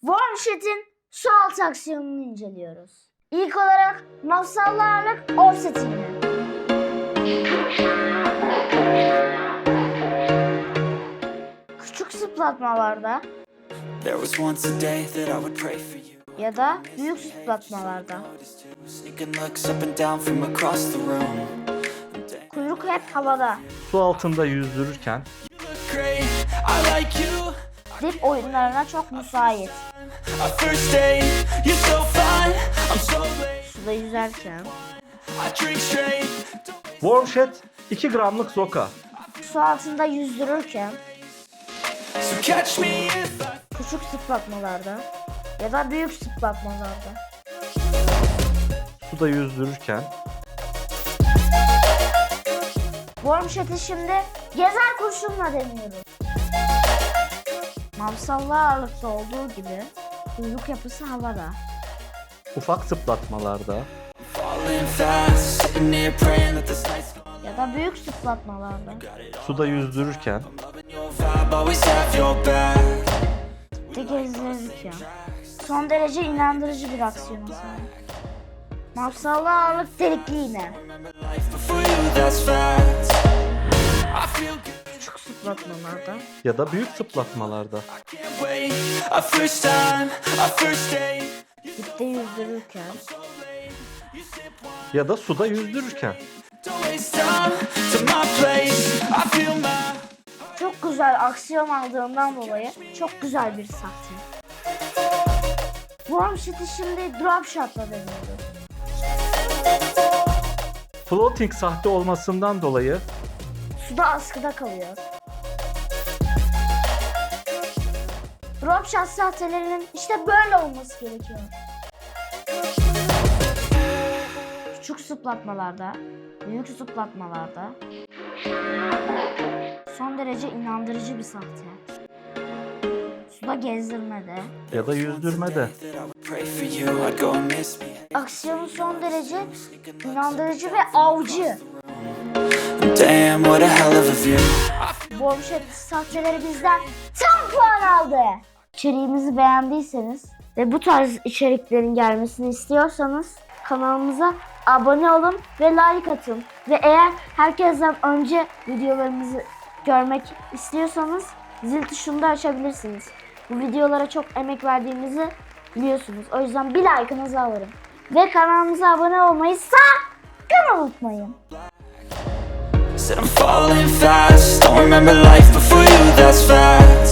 Wormshit'in su altı aksiyonunu inceliyoruz. İlk olarak mafsallı ağırlık offsetini. Küçük zıplatmalarda ya da büyük zıplatmalarda kuyruk hep havada. Su altında yüzdürürken. Dip oyunlarına çok müsait. Our first date, you're so fine. I'm so late. Suda yüzerken, straight. Wormshed 2 gramlık zoka. su altında yüzdürürken, So catch me if I küçük zıplatmalarda ya da büyük zıplatmalarda. Suda yüzdürürken Wormshot'ı şimdi gezer kurşunla deniyoruz. Mavsallı ağırlıkta olduğu gibi kuyruk yapısı havada. ufak zıplatmalarda ya da büyük zıplatmalarda. suda yüzdürürken. Ve gezdirirken. Son derece inandırıcı bir aksiyona sahip. Mavsallı ağırlık delikli iğne. Küçük zıplatmalarda. ya da büyük zıplatmalarda. Our first time, our first date. Dipte yüzdürürken. ya da suda yüzdürürken Don't waste time to my place. I feel my. Çok güzel aksiyon aldığından dolayı çok güzel bir sahte. Wormshot'ı şimdi drop shot'la deniyoruz. floating sahte olmasından dolayı Suda askıda kalıyor. Drop shot sahtelerinin işte böyle olması gerekiyor. Küçük zıplatmalarda, büyük zıplatmalarda son derece inandırıcı bir sahte. Suda gezdirmede, ya da yüzdürmede aksiyonu son derece inandırıcı ve avcı. Damn, what a hell of a view. Bombshell sahteleri bizden tam puan aldı. İçeriğimizi beğendiyseniz ve bu tarz içeriklerin gelmesini istiyorsanız kanalımıza abone olun ve like atın. Ve eğer herkesten önce videolarımızı görmek istiyorsanız zil tuşunu da açabilirsiniz. Bu videolara çok emek verdiğimizi biliyorsunuz. O yüzden bir like'ınızı alırım. Ve kanalımıza abone olmayı sakın unutmayın. Said I'm falling fast. Don't remember life before you, that's fact.